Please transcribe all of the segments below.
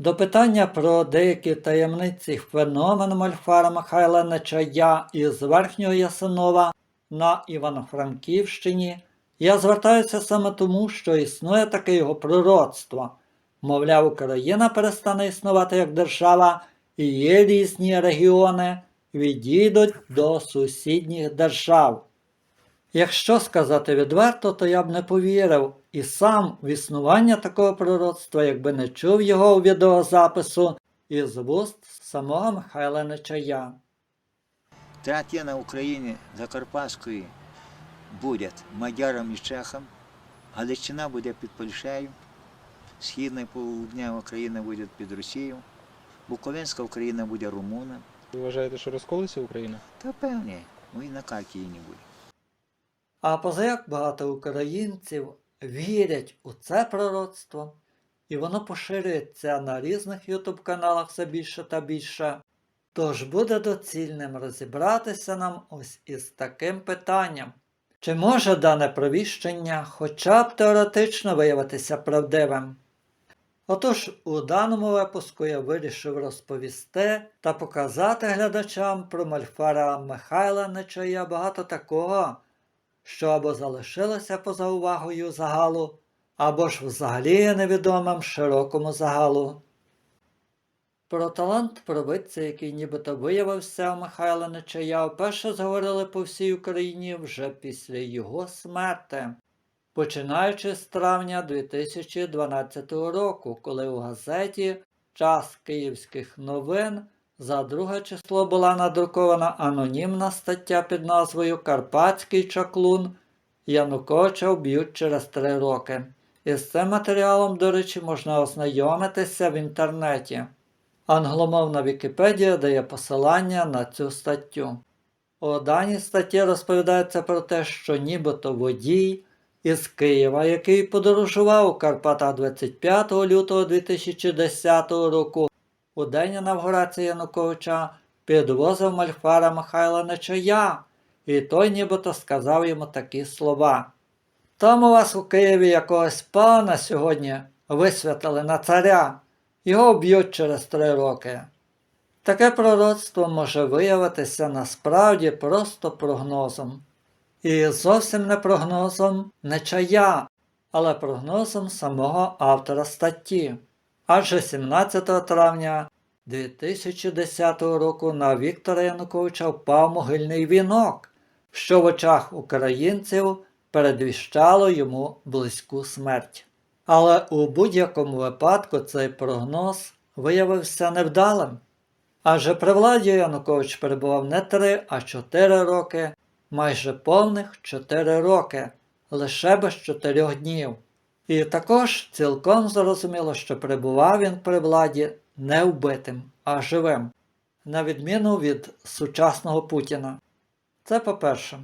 До питання про деякі таємниці феномен Мольфара Михайла Нечая із Верхнього Ясенова на Івано-Франківщині я звертаюся саме тому, що існує таке його пророцтво. Мовляв, Україна перестане існувати як держава, і є різні регіони відійдуть до сусідніх держав. Якщо сказати відверто, то я б не повірив і сам в існування такого пророцтва, якби не чув його у відеозапису із вуст самого Михайла Нечая. Театр на Україні Закарпатської буде мадярам і чехам, Галичина буде під Польщею, Східна і Півднева Україна буде під Росією, Буковинська Україна буде румунам. Ви вважаєте, що розколиться Україна? Та певні, ну і на карті її не буде. А позаяк багато українців вірять у це пророцтво, і воно поширюється на різних ютуб каналах все більше та більше. Тож буде доцільним розібратися нам ось із таким питанням. Чи може дане провіщення хоча б теоретично виявитися правдивим? Отож, у даному випуску я вирішив розповісти та показати глядачам про Мальфара Михайла Нечая багато такого, що або залишилося поза увагою загалу, або ж взагалі є невідомим широкому загалу. Про талант провидця, який нібито виявився у Михайла Нечая, вперше зговорили по всій Україні вже після його смерти, починаючи з травня 2012 року, коли у газеті Час Київських новин за друге число була надрукована анонімна стаття під назвою Карпатський чаклун Януковича вб'ють через три роки. Із цим матеріалом, до речі, можна ознайомитися в інтернеті. Англомовна Вікіпедія дає посилання на цю статтю. У даній статті розповідається про те, що нібито водій із Києва, який подорожував у Карпатах 25 лютого 2010 року, у день інавгурації Януковича підвозив Мальфара Михайла Нечая, і той нібито сказав йому такі слова. Там у вас у Києві якогось пана сьогодні висвятили на царя, його вб'ють через три роки. Таке пророцтво може виявитися насправді просто прогнозом. І зовсім не прогнозом Нечая, але прогнозом самого автора статті. Адже 17 травня 2010 року на Віктора Януковича впав могильний вінок, що в очах українців передвіщало йому близьку смерть. Але у будь-якому випадку цей прогноз виявився невдалим. Адже при владі Янукович перебував не 3, а 4 роки, майже повних 4 роки, лише без 4 днів. І також цілком зрозуміло, що перебував він при владі не вбитим, а живим, на відміну від сучасного Путіна. Це по-перше.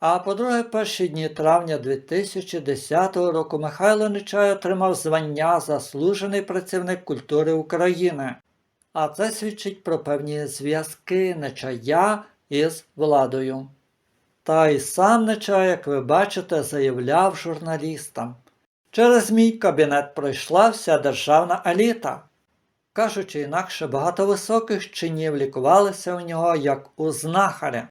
А по-друге, перші дні травня 2010 року Михайло Нечай отримав звання Заслужений працівник культури України. А це свідчить про певні зв'язки Нечая із владою. Та й сам Нечай, як ви бачите, заявляв журналістам. Через мій кабінет пройшла вся державна еліта. Кажучи інакше, багато високих чинів лікувалися у нього як у знахаря.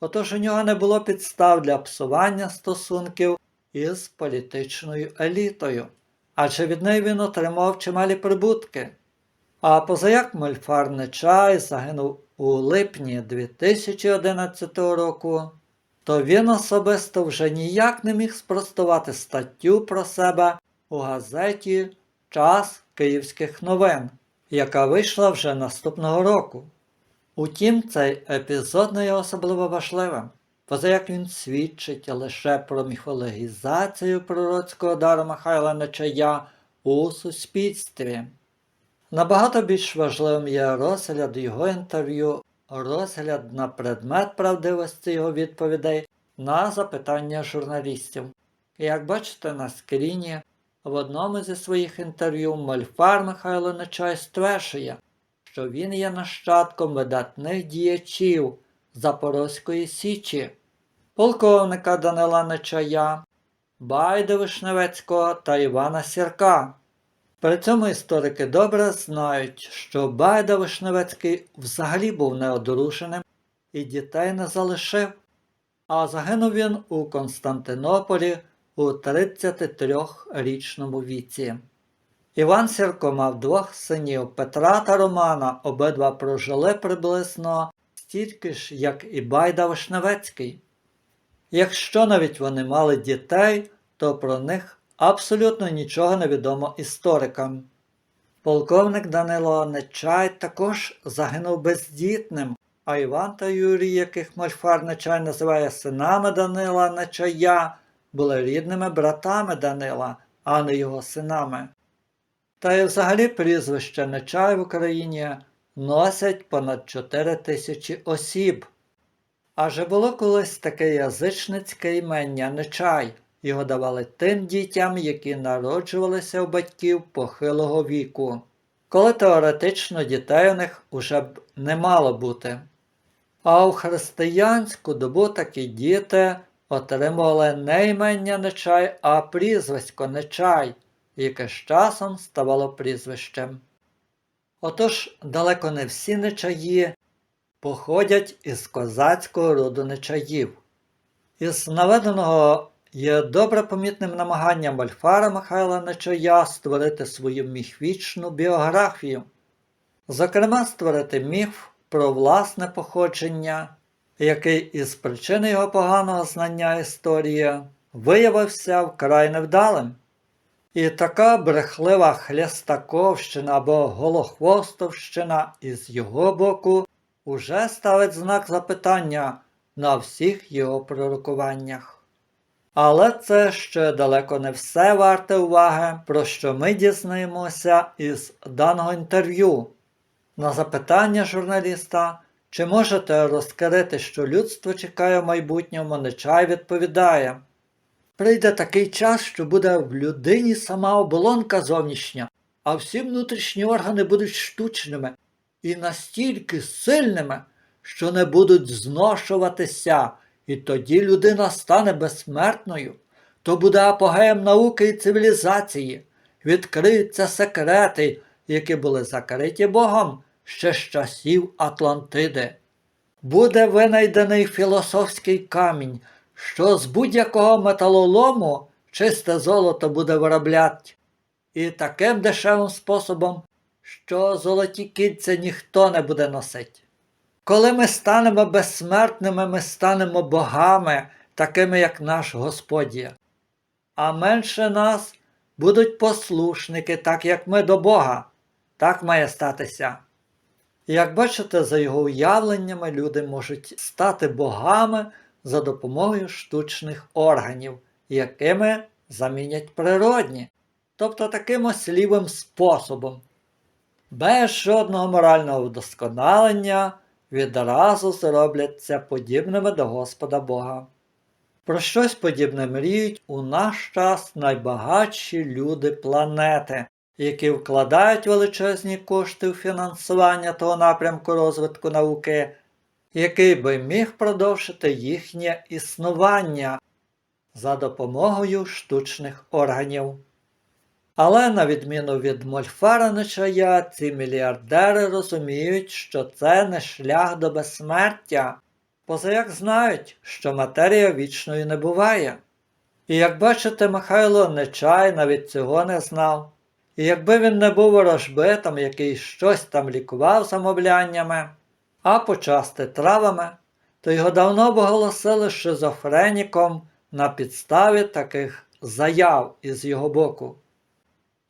Отож у нього не було підстав для псування стосунків із політичною елітою, адже від неї він отримав чималі прибутки. А позаяк Мольфар Нечай загинув у липні 2011 року, то він особисто вже ніяк не міг спростувати статтю про себе у газеті Час Київських новин, яка вийшла вже наступного року. Утім, цей епізод не є особливо важливим, позаяк він свідчить лише про міфологізацію пророцького дару Михайла Нечая у суспільстві. Набагато більш важливим є розгляд його інтерв'ю, розгляд на предмет правдивості його відповідей на запитання журналістів. Як бачите на скріні, в одному зі своїх інтерв'ю Мольфар Михайло Нечай стверджує, що він є нащадком видатних діячів Запорозької Січі, полковника Данила Нечая, Байда Вишневецького та Івана Сірка. При цьому історики добре знають, що Байда Вишневецький взагалі був неодруженим і дітей не залишив, а загинув він у Константинополі у 33-річному віці. Іван Сірко мав двох синів Петра та Романа, обидва прожили приблизно стільки ж, як і Байда Вишневецький. Якщо навіть вони мали дітей, то про них абсолютно нічого не відомо історикам. Полковник Данило Нечай також загинув бездітним, а Іван та Юрій, яких Мольфар Нечай називає синами Данила Нечая, були рідними братами Данила, а не його синами. Та й взагалі прізвище Нечай в Україні носять понад 4 тисячі осіб. Аже було колись таке язичницьке імення Нечай. Його давали тим дітям, які народжувалися у батьків похилого віку, коли теоретично дітей у них уже б не мало бути. А у християнську добу такі діти отримували не імення Нечай, а прізвисько Нечай, яке з часом ставало прізвищем. Отож, далеко не всі нечаї походять із козацького роду нечаїв. Із наведеного є добре помітним намаганням Мольфара Михайла Нечая створити свою міфічну біографію, зокрема, створити міф про власне походження, який із причини його поганого знання історії виявився вкрай невдалим. І така брехлива хлястаковщина або голохвостовщина із його боку уже ставить знак запитання на всіх його пророкуваннях. Але це ще далеко не все варте уваги, про що ми дізнаємося із даного інтерв'ю. На запитання журналіста, чи можете розкрити, що людство чекає в майбутньому, Нечай відповідає. Прийде такий час, що буде в людині сама оболонка зовнішня, а всі внутрішні органи будуть штучними і настільки сильними, що не будуть зношуватися, і тоді людина стане безсмертною, то буде апогеєм науки і цивілізації, відкриються секрети, які були закриті Богом ще з часів Атлантиди. Буде винайдений філософський камінь, що з будь-якого металолому чисте золото буде виробляти. І таким дешевим способом, що золоті кільця ніхто не буде носити. Коли ми станемо безсмертними, ми станемо богами, такими як наш Господь. А менше нас будуть послушники, так як ми до Бога. Так має статися. Як бачите, за його уявленнями люди можуть стати богами за допомогою штучних органів, якими замінять природні, тобто таким ось лівим способом. Без жодного морального вдосконалення відразу зробляться подібними до Господа Бога. Про щось подібне мріють у наш час найбагатші люди планети, які вкладають величезні кошти в фінансування того напрямку розвитку науки, який би міг продовжити їхнє існування за допомогою штучних органів. Але на відміну від Мольфара Нечая, ці мільярдери розуміють, що це не шлях до безсмертя, позаяк знають, що матерія вічною не буває. І як бачите, Михайло Нечай навіть цього не знав. І якби він не був ворожбитом, який щось там лікував замовляннями, а почасти травами, то його давно б оголосили шизофреніком на підставі таких заяв із його боку.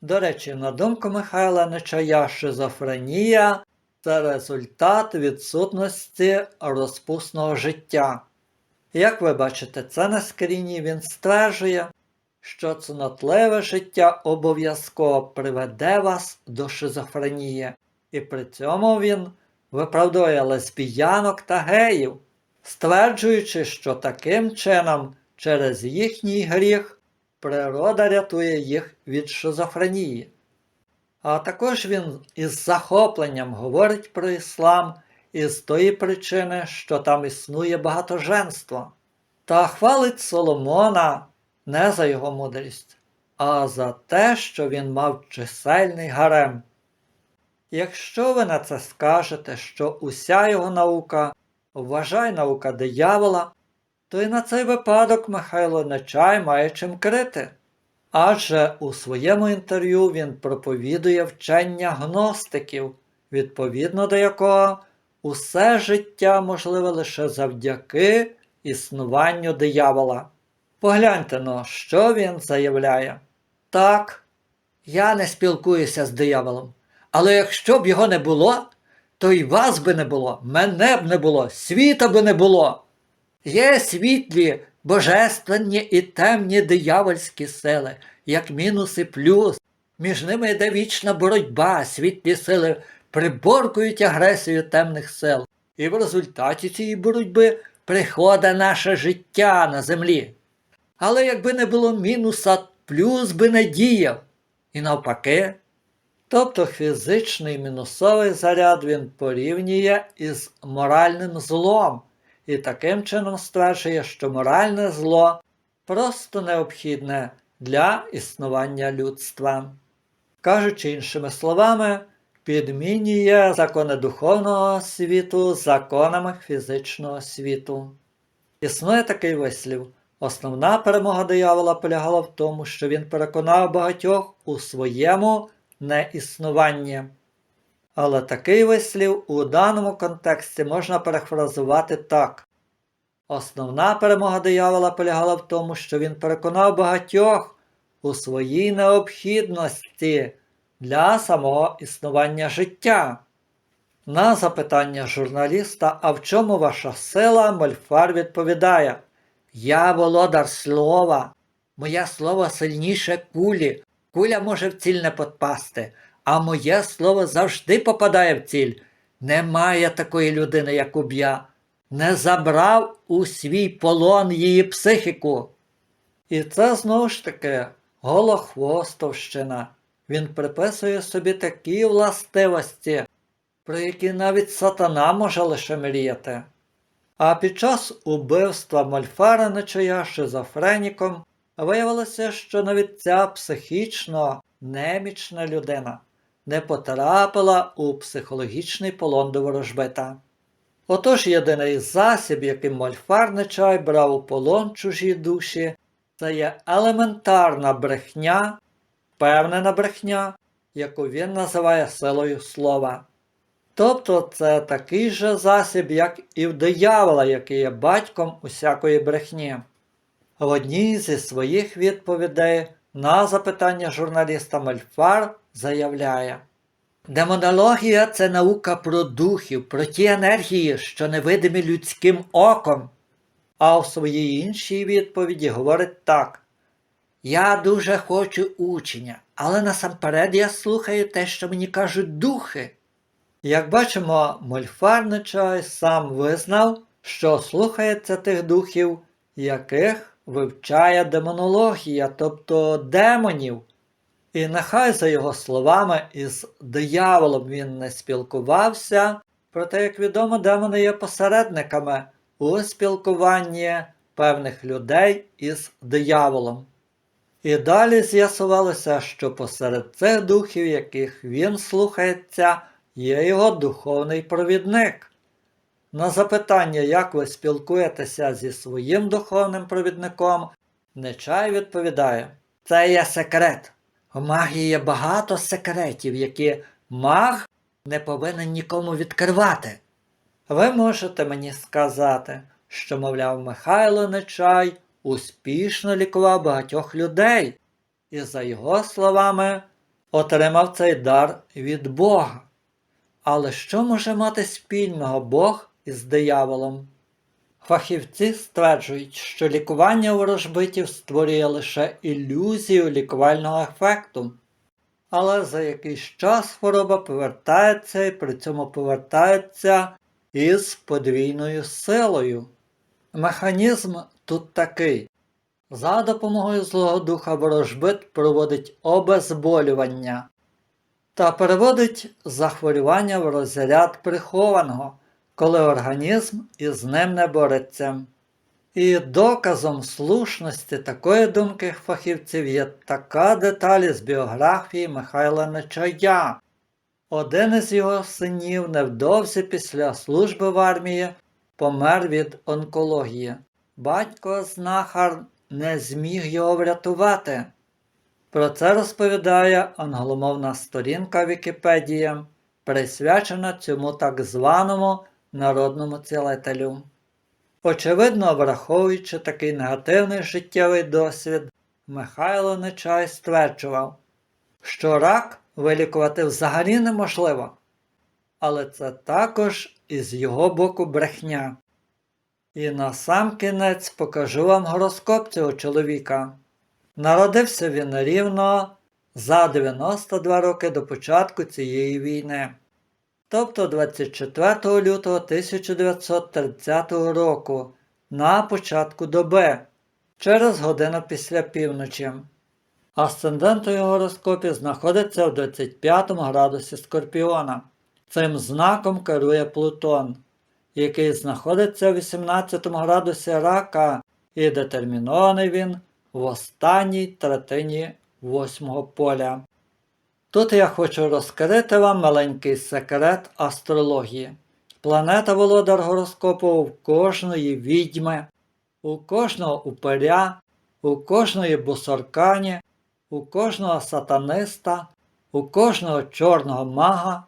До речі, на думку Михайла Нечая, шизофренія це результат відсутності розпусного життя. Як ви бачите, це на скріні він стверджує, що цнотливе життя обов'язково приведе вас до шизофренії, і при цьому він виправдує лесбіянок та геїв, стверджуючи, що таким чином через їхній гріх природа рятує їх від шизофренії. А також він із захопленням говорить про іслам із тої причини, що там існує багатоженство, та хвалить Соломона не за його мудрість, а за те, що він мав чисельний гарем. Якщо ви на це скажете, що уся його наука вважай наука диявола, то і на цей випадок Михайло Нечай має чим крити. Адже у своєму інтерв'ю він проповідує вчення гностиків, відповідно до якого усе життя можливе лише завдяки існуванню диявола. Погляньте но, що він заявляє. Так, я не спілкуюся з дияволом, але якщо б його не було, то й вас би не було, мене б не було, світа би не було. Є світлі, божественні і темні диявольські сили, як мінус і плюс. Між ними йде вічна боротьба, світлі сили приборкують агресію темних сил. І в результаті цієї боротьби приходить наше життя на землі. Але якби не було мінуса, плюс би не діяв. І навпаки. Тобто фізичний мінусовий заряд він порівнює із моральним злом і таким чином стверджує, що моральне зло просто необхідне для існування людства. Кажучи іншими словами, підмінює закони духовного світу законами фізичного світу. Існує такий вислів. Основна перемога диявола полягала в тому, що він переконав багатьох у своєму неіснуванні. Але такий вислів у даному контексті можна перефразувати так. Основна перемога диявола полягала в тому, що він переконав багатьох у своїй необхідності для самого існування життя. На запитання журналіста, а в чому ваша сила, Мольфар відповідає: Я володар слова, моє слово сильніше кулі, куля може в ціль не подпасти, а моє слово завжди попадає в ціль. Немає такої людини, як уб'я, не забрав у свій полон її психіку. І це знову ж таки голохвостовщина. Він приписує собі такі властивості, про які навіть сатана може лише мріяти. А під час убивства Мольфара Нечая шизофреніком виявилося, що навіть ця психічно немічна людина не потрапила у психологічний полон до ворожбита. Отож єдиний засіб, яким Мольфар Нечай брав у полон чужі душі, це є елементарна брехня, впевнена брехня, яку він називає силою слова. Тобто це такий же засіб, як і в диявола, який є батьком усякої брехні. В одній зі своїх відповідей на запитання журналіста Мальфар заявляє: Демонологія це наука про духів, про ті енергії, що невидимі людським оком. А в своїй іншій відповіді говорить так: Я дуже хочу учення, але насамперед я слухаю те, що мені кажуть духи. Як бачимо, Мольфарничай сам визнав, що слухається тих духів, яких вивчає демонологія, тобто демонів. І нехай, за його словами, із дияволом він не спілкувався, проте, як відомо, демони є посередниками у спілкуванні певних людей із дияволом. І далі з'ясувалося, що посеред цих духів, яких він слухається, є його духовний провідник. На запитання, як ви спілкуєтеся зі своїм духовним провідником, Нечай відповідає: Це є секрет. У магії є багато секретів, які маг не повинен нікому відкривати. Ви можете мені сказати, що, мовляв, Михайло Нечай успішно лікував багатьох людей, і, за його словами, отримав цей дар від Бога. Але що може мати спільного Бог із дияволом? Фахівці стверджують, що лікування ворожбитів створює лише ілюзію лікувального ефекту. Але за якийсь час хвороба повертається і при цьому повертається із подвійною силою. Механізм тут такий. За допомогою злого духа ворожбит проводить обезболювання та переводить захворювання в розряд прихованого, коли організм із ним не бореться. І доказом слушності такої думки фахівців є така деталь із біографії Михайла Нечая. Один із його синів невдовзі після служби в армії помер від онкології. Батько знахар не зміг його врятувати. Про це розповідає англомовна сторінка Вікіпедії, присвячена цьому так званому народному цілителю. Очевидно, враховуючи такий негативний життєвий досвід, Михайло Нечай стверджував, що рак вилікувати взагалі неможливо. Але це також із його боку брехня. І на сам кінець покажу вам гороскоп цього чоловіка. Народився він рівно за 92 роки до початку цієї війни, тобто 24 лютого 1930 року, на початку доби, через годину після півночі. Асцендент у його гороскопі знаходиться в 25 градусі Скорпіона. Цим знаком керує Плутон, який знаходиться в 18 градусі рака, і детермінований він в останній третині восьмого поля. Тут я хочу розкрити вам маленький секрет астрології. Планета володар гороскопу в кожної відьми, у кожного упиря, у кожної бусоркані, у кожного сатаниста, у кожного чорного мага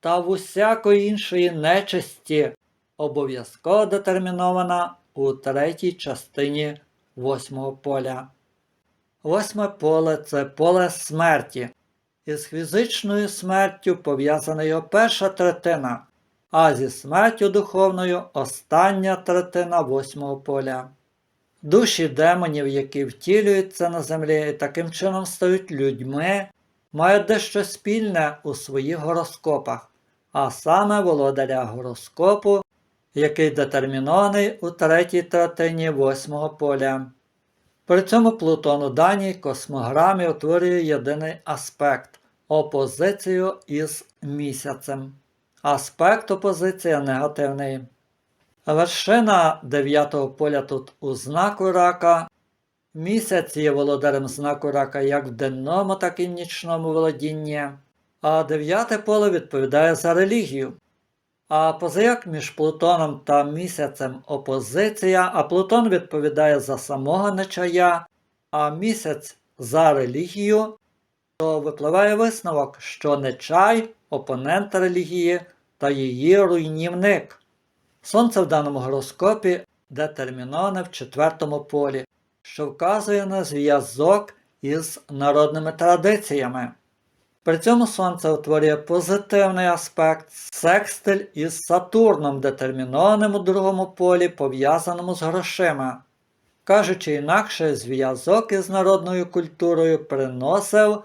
та в усякої іншої нечисті обов'язково детермінована у третій частині восьмого поля. Восьме поле це поле смерті. Із фізичною смертю пов'язана його перша третина, а зі смертю духовною остання третина восьмого поля. Душі демонів, які втілюються на землі і таким чином стають людьми, мають дещо спільне у своїх гороскопах, а саме володаря гороскопу, який детермінований у третій третині восьмого поля. При цьому Плутон у даній космограмі утворює єдиний аспект опозицію із місяцем. Аспект опозиція негативний. Вершина дев'ятого поля тут у знаку рака. Місяць є володарем знаку рака як в денному, так і в нічному володінні. А дев'яте поле відповідає за релігію. А позаяк між Плутоном та місяцем опозиція, а Плутон відповідає за самого нечая, а місяць за релігію, то випливає висновок, що нечай опонент релігії та її руйнівник. Сонце в даному гороскопі детерміноване в четвертому полі, що вказує на зв'язок із народними традиціями. При цьому Сонце утворює позитивний аспект секстиль із Сатурном, детермінованим у другому полі, пов'язаному з грошима. Кажучи інакше, зв'язок із народною культурою приносив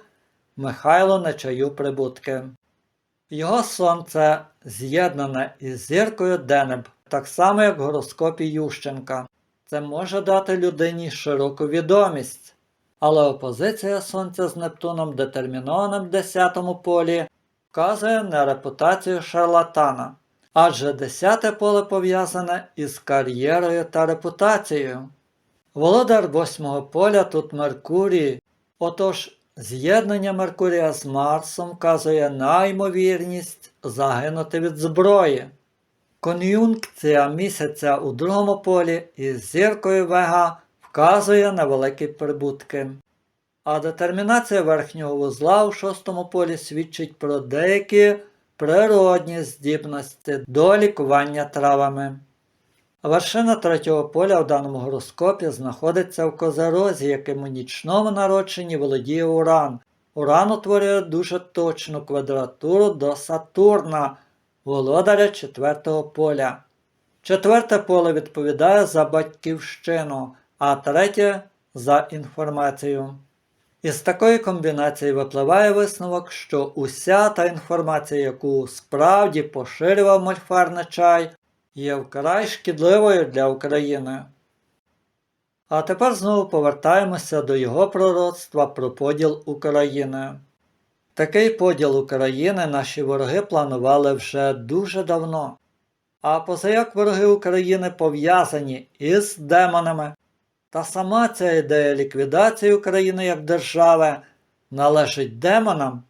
Михайло Нечаю прибутки. Його сонце з'єднане із зіркою Денеб, так само як в гороскопі Ющенка. Це може дати людині широку відомість. Але опозиція Сонця з Нептуном, детермінованим в 10 полі, вказує на репутацію шарлатана, адже 10 поле пов'язане із кар'єрою та репутацією. Володар восьмого поля тут Меркурій, отож з'єднання Меркурія з Марсом вказує на ймовірність загинути від зброї. Кон'юнкція місяця у другому полі із зіркою Вега вказує на великі прибутки. А детермінація верхнього вузла у шостому полі свідчить про деякі природні здібності до лікування травами. Вершина третього поля в даному гороскопі знаходиться в козерозі, яким у нічному народженні володіє Уран. Уран утворює дуже точну квадратуру до Сатурна, володаря четвертого поля. Четверте поле відповідає за батьківщину, а третє за інформацію. Із такої комбінації випливає висновок, що уся та інформація, яку справді поширював мольфар чай, є вкрай шкідливою для України. А тепер знову повертаємося до його пророцтва про поділ України. Такий поділ України наші вороги планували вже дуже давно. А позаяк вороги України пов'язані із демонами. Та сама ця ідея ліквідації України як держави належить демонам,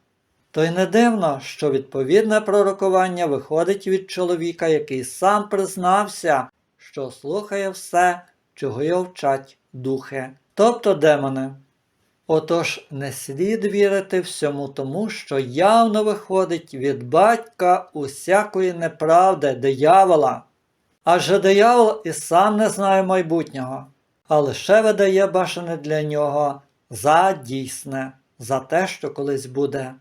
то й не дивно, що відповідне пророкування виходить від чоловіка, який сам признався, що слухає все, чого його вчать духи, тобто демони. Отож, не слід вірити всьому тому, що явно виходить від батька усякої неправди диявола. Адже диявол і сам не знає майбутнього, а лише видає бажане для нього за дійсне, за те, що колись буде.